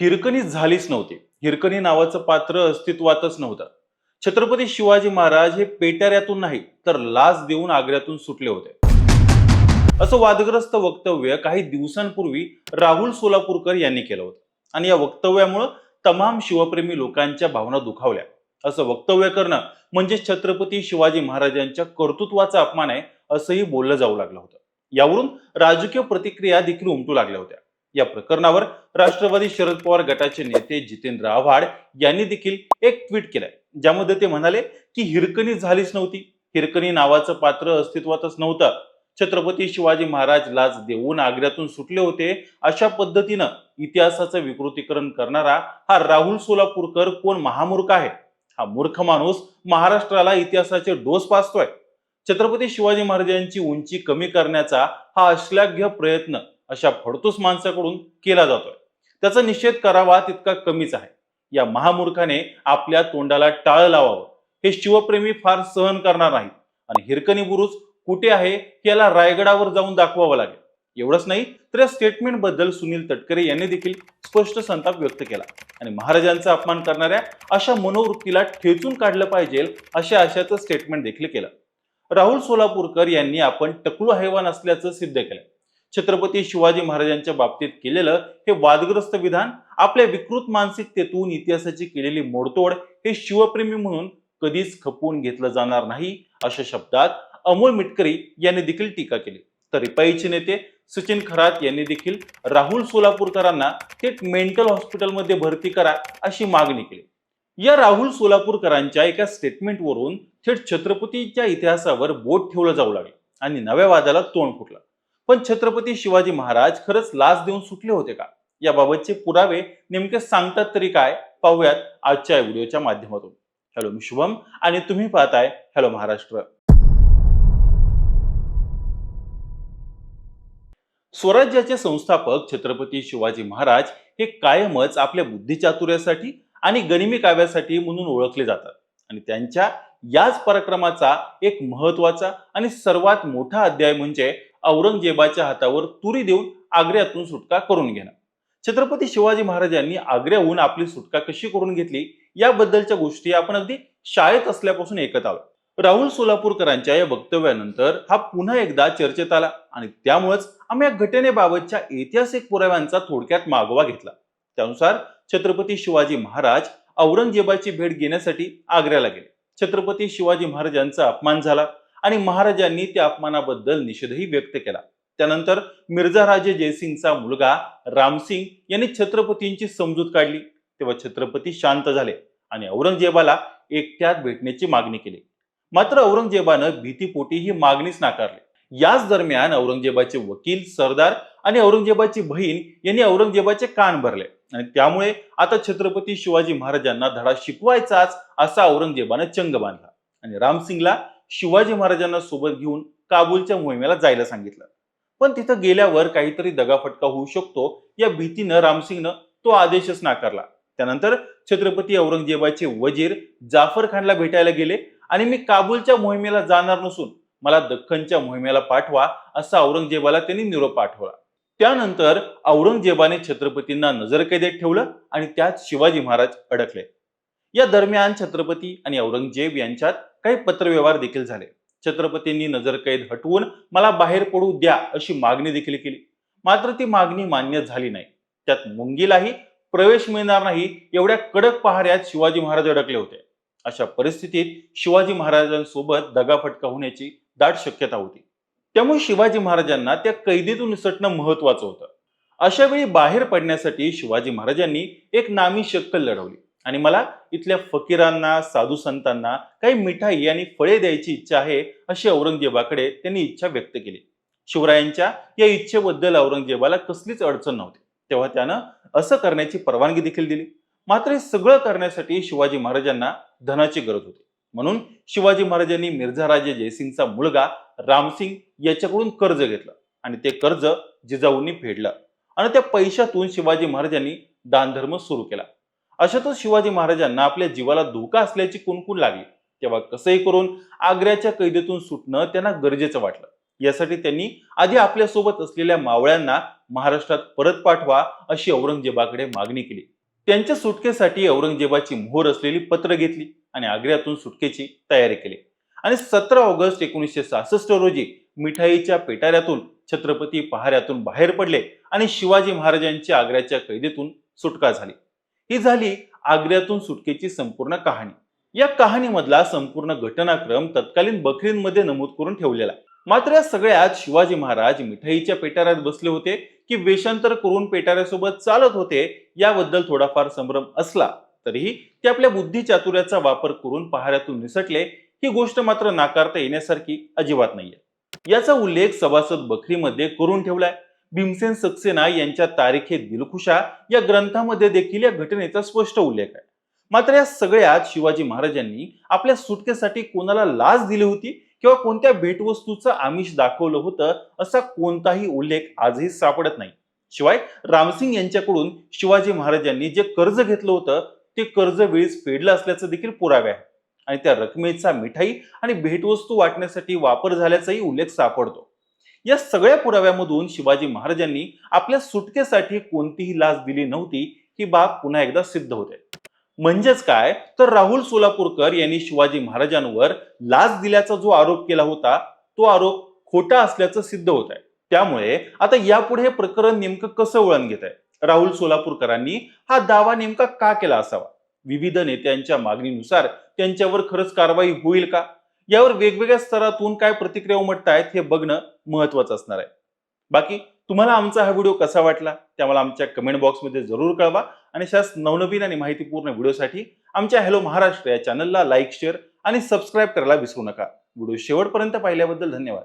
हिरकणी झालीच नव्हती. हिरकणी नावाचं पात्र अस्तित्वातच नव्हतं. छत्रपती शिवाजी महाराज हे पेटाऱ्यातून नाही तर लाच देऊन आग्र्यातून सुटले होते. असं वादग्रस्त वक्तव्य काही दिवसांपूर्वी राहुल सोलापूरकर यांनी केलं होतं. आणि या वक्तव्यामुळं तमाम शिवप्रेमी लोकांच्या भावना दुखावल्या. असं वक्तव्य करणं म्हणजे छत्रपती शिवाजी महाराजांच्या कर्तृत्वाचा अपमान आहे असंही बोललं जाऊ लागलं होतं. यावरून राजकीय प्रतिक्रिया देखील उमटू लागल्या होत्या. या प्रकरणावर राष्ट्रवादी शरद पवार गटाचे नेते जितेंद्र आव्हाड यांनी देखील एक ट्विट केलंय ज्यामध्ये ते म्हणाले की हिरकणी झालीच नव्हती. हिरकणी नावाचं पात्र अस्तित्वातच नव्हतं. छत्रपती शिवाजी महाराज लाच देऊन आग्र्यातून सुटले होते. अशा पद्धतीनं इतिहासाचं विकृतीकरण करणारा हा राहुल सोलापूरकर कोण महामूर्ख आहे? हा मूर्ख माणूस महाराष्ट्राला इतिहासाचे डोस पाचतोय. छत्रपती शिवाजी महाराजांची उंची कमी करण्याचा हा अश्लाघ्य प्रयत्न अशा फडतूस माणसाकडून केला जातोय. त्याचा निषेध करावा तितका कमीच आहे. या महामूर्खाने आपल्या तोंडाला टाळ लावावं. हे शिवप्रेमी फार सहन करणार नाहीत. आणि हिरकणी बुरुज कुठे आहे याला रायगडावर जाऊन दाखवावं लागेल. एवढंच नाही तर या स्टेटमेंटबद्दल सुनील तटकरे यांनी देखील स्पष्ट संताप व्यक्त केला. आणि महाराजांचा अपमान करणाऱ्या अशा मनोवृत्तीला ठेचून काढलं पाहिजे अशा आशयाचं स्टेटमेंट देखील केलं. राहुल सोलापूरकर यांनी आपण टकलू हैवान असल्याचं सिद्ध केलं. छत्रपती शिवाजी महाराजांच्या बाबतीत केलेलं हे वादग्रस्त विधान आपल्या विकृत मानसिकतेतून इतिहासाची केलेली मोडतोड हे शिवप्रेमी म्हणून कधीच खपवून घेतलं जाणार नाही अशा शब्दात अमोल मिटकरी यांनी देखील टीका केली. तर रिपाईचे नेते सचिन खरात यांनी देखील राहुल सोलापूरकरांना थेट मेंटल हॉस्पिटलमध्ये भरती करा अशी मागणी केली. या राहुल सोलापूरकरांच्या एका स्टेटमेंटवरून थेट छत्रपतीच्या इतिहासावर बोट ठेवलं जाऊ लागले आणि नव्या वादाला तोंड फुटलं. पण छत्रपती शिवाजी महाराज खरंच लाच देऊन सुटले होते का? याबाबतचे पुरावे नेमके सांगतात तरी काय? पाहूयात आजच्या व्हिडिओच्या माध्यमातून. हॅलो मी शुभम आणि तुम्ही पाहताय हॅलो महाराष्ट्र. स्वराज्याचे संस्थापक छत्रपती शिवाजी महाराज हे कायमच आपल्या बुद्धिचातुर्यासाठी आणि गनिमी काव्यासाठी म्हणून ओळखले जातात. आणि त्यांच्या याच पराक्रमाचा एक महत्त्वाचा आणि सर्वात मोठा अध्याय म्हणजे औरंगजेबाच्या हातावर तुरी देऊन आग्र्यातून सुटका करून घेणं छत्रपती शिवाजी महाराजांनी आग्र्याहून आपली सुटका कशी करून घेतली? याबद्दलच्या गोष्टी आपण अगदी शाळेत असल्यापासून ऐकत आलो. राहुल सोलापूरकरांच्या या वक्तव्यानंतर हा पुन्हा एकदा चर्चेत आला आणि त्यामुळेच आम्ही या घटनेबाबतच्या ऐतिहासिक पुराव्यांचा थोडक्यात मागोवा घेतला. त्यानुसार छत्रपती शिवाजी महाराज औरंगजेबाची भेट घेण्यासाठी आग्र्याला गेले. छत्रपती शिवाजी महाराजांचा अपमान झाला. आणि महाराजांनी त्या अपमानाबद्दल निषेधही व्यक्त केला. त्यानंतर मिर्झा राजे जयसिंगचा मुलगा रामसिंग यांनी छत्रपतींची समजूत काढली. तेव्हा छत्रपती शांत झाले आणि औरंगजेबाला एकट्यात भेटण्याची मागणी केली. मात्र औरंगजेबानं भीतीपोटी ही मागणीच नाकारली. याच दरम्यान औरंगजेबाचे वकील सरदार आणि औरंगजेबाची बहीण यांनी औरंगजेबाचे कान भरले. आणि त्यामुळे आता छत्रपती शिवाजी महाराजांना धडा शिकवायचाच असा औरंगजेबानं चंग बांधला. आणि रामसिंगला शिवाजी महाराजांना सोबत घेऊन काबूलच्या मोहिमेला जायला सांगितलं. पण तिथं गेल्यावर काहीतरी दगाफटका होऊ शकतो या भीतीनं रामसिंगनं तो आदेशच नाकारला. त्यानंतर छत्रपती औरंगजेबाचे वजीर जाफर खानला भेटायला गेले आणि मी काबूलच्या मोहिमेला जाणार नसून मला दख्खनच्या मोहिमेला पाठवा असा औरंगजेबाला त्यांनी निरोप पाठवला. त्यानंतर औरंगजेबाने छत्रपतींना नजरकैदेत ठेवलं आणि त्यात शिवाजी महाराज अडकले. या दरम्यान छत्रपती आणि औरंगजेब यांच्यात काही पत्रव्यवहार देखील झाले. छत्रपतींनी नजरकैद हटवून मला बाहेर पडू द्या अशी मागणी देखील केली. मात्र ती मागणी मान्य झाली नाही. त्यात मुंगीलाही प्रवेश मिळणार नाही एवढ्या कडक पहाऱ्यात शिवाजी महाराज अडकले होते. अशा परिस्थितीत शिवाजी महाराजांसोबत दगाफटका होण्याची दाट शक्यता होती. त्यामुळे शिवाजी महाराजांना त्या कैदीतून निसटणं महत्वाचं होतं. अशा वेळी बाहेर पडण्यासाठी शिवाजी महाराजांनी एक नामी शक्कल लढवली. आणि मला इथल्या फकीरांना साधू संतांना काही मिठाई आणि फळे द्यायची इच्छा आहे अशी औरंगजेबाकडे त्यांनी इच्छा व्यक्त केली. शिवरायांच्या या इच्छेबद्दल औरंगजेबाला कसलीच अडचण नव्हती. तेव्हा त्यानं असं करण्याची परवानगी देखील दिली. मात्र हे सगळं करण्यासाठी शिवाजी महाराजांना धनाची गरज होती. म्हणून शिवाजी महाराजांनी मिर्झा राजे जयसिंगचा मुलगा रामसिंग याच्याकडून कर्ज घेतलं आणि ते कर्ज जिजाऊंनी फेडलं. आणि त्या पैशातून शिवाजी महाराजांनी दानधर्म सुरू केला. अशातच शिवाजी महाराजांना आपल्या जीवाला धोका असल्याची कुणकुण लागली. तेव्हा कसंही करून आग्र्याच्या कैदेतून सुटणं त्यांना गरजेचं वाटलं. यासाठी त्यांनी आधी आपल्यासोबत असलेल्या मावळ्यांना महाराष्ट्रात परत पाठवा अशी औरंगजेबाकडे मागणी केली. त्यांच्या सुटकेसाठी औरंगजेबाची मोहर असलेली पत्र घेतली आणि आग्र्यातून सुटकेची तयारी केली. आणि सतरा ऑगस्ट एकोणीसशे सहासष्ट रोजी मिठाईच्या पेटाऱ्यातून छत्रपती पहाऱ्यातून बाहेर पडले आणि शिवाजी महाराजांची आग्र्याच्या कैदेतून सुटका झाली. ही झाली आग्र्यातून सुटकेची संपूर्ण कहाणी. या कहाणीमधला संपूर्ण घटनाक्रम तत्कालीन बकरींमध्ये नमूद करून ठेवलेला आहे. मात्र या सगळ्यात शिवाजी महाराज मिठाईच्या पेटाऱ्यात बसले होते की वेषांतर करून पेटाऱ्यासोबत चालत होते याबद्दल थोडाफार संभ्रम असला तरीही ते आपल्या बुद्धी चातुर्याचा वापर करून पहाऱ्यातून निसटले ही गोष्ट मात्र नाकारता येण्यासारखी अजिबात नाहीये. याचा उल्लेख सभासद बखरीमध्ये करून ठेवलाय. भीमसेन सक्सेना यांच्या तारीखे दिलखुशा या ग्रंथामध्ये देखील या घटनेचा स्पष्ट उल्लेख आहे. मात्र या सगळ्यात शिवाजी महाराजांनी आपल्या सुटकेसाठी कोणाला लाच दिली होती किंवा कोणत्या भेटवस्तूचं आमिष दाखवलं होतं असा कोणताही उल्लेख आजही सापडत नाही. शिवाय रामसिंग यांच्याकडून शिवाजी महाराजांनी जे कर्ज घेतलं होतं ते कर्ज वेळीच फेडलं असल्याचं देखील पुरावे आहे आणि त्या रकमेचा मिठाई आणि भेटवस्तू वाटण्यासाठी वापर झाल्याचाही उल्लेख सापडतो. या सगळ्या पुराव्यामधून शिवाजी महाराजांनी आपल्या सुटकेसाठी कोणतीही लाच दिली नव्हती ही बाब पुन्हा एकदा सिद्ध होते. म्हणजेच काय? तर राहुल सोलापूरकर यांनी शिवाजी महाराजांवर लाच दिल्याचा जो आरोप केला होता तो आरोप खोटा असल्याचं सिद्ध होत आहे. त्यामुळे आता यापुढे हे प्रकरण नेमकं कसं वळण घेत आहे? राहुल सोलापूरकरांनी हा दावा नेमका का केला असावा? विविध नेत्यांच्या मागणीनुसार त्यांच्यावर खरंच कारवाई होईल का? यावर वेगवेगळ्या स्तरातून काय प्रतिक्रिया उमटतायत हे बघणं महत्वाचं असणार आहे. बाकी तुम्हाला आमचा हा व्हिडिओ कसा वाटला? ते आम्हाला आमच्या कमेंट बॉक्समध्ये जरूर कळवा आणि अशाच नवनवीन आणि माहितीपूर्ण व्हिडिओसाठी आमच्या हॅलो महाराष्ट्र या चॅनलला लाईक शेअर आणि सबस्क्राईब करायला विसरू नका. व्हिडिओ शेवटपर्यंत पाहिल्याबद्दल धन्यवाद.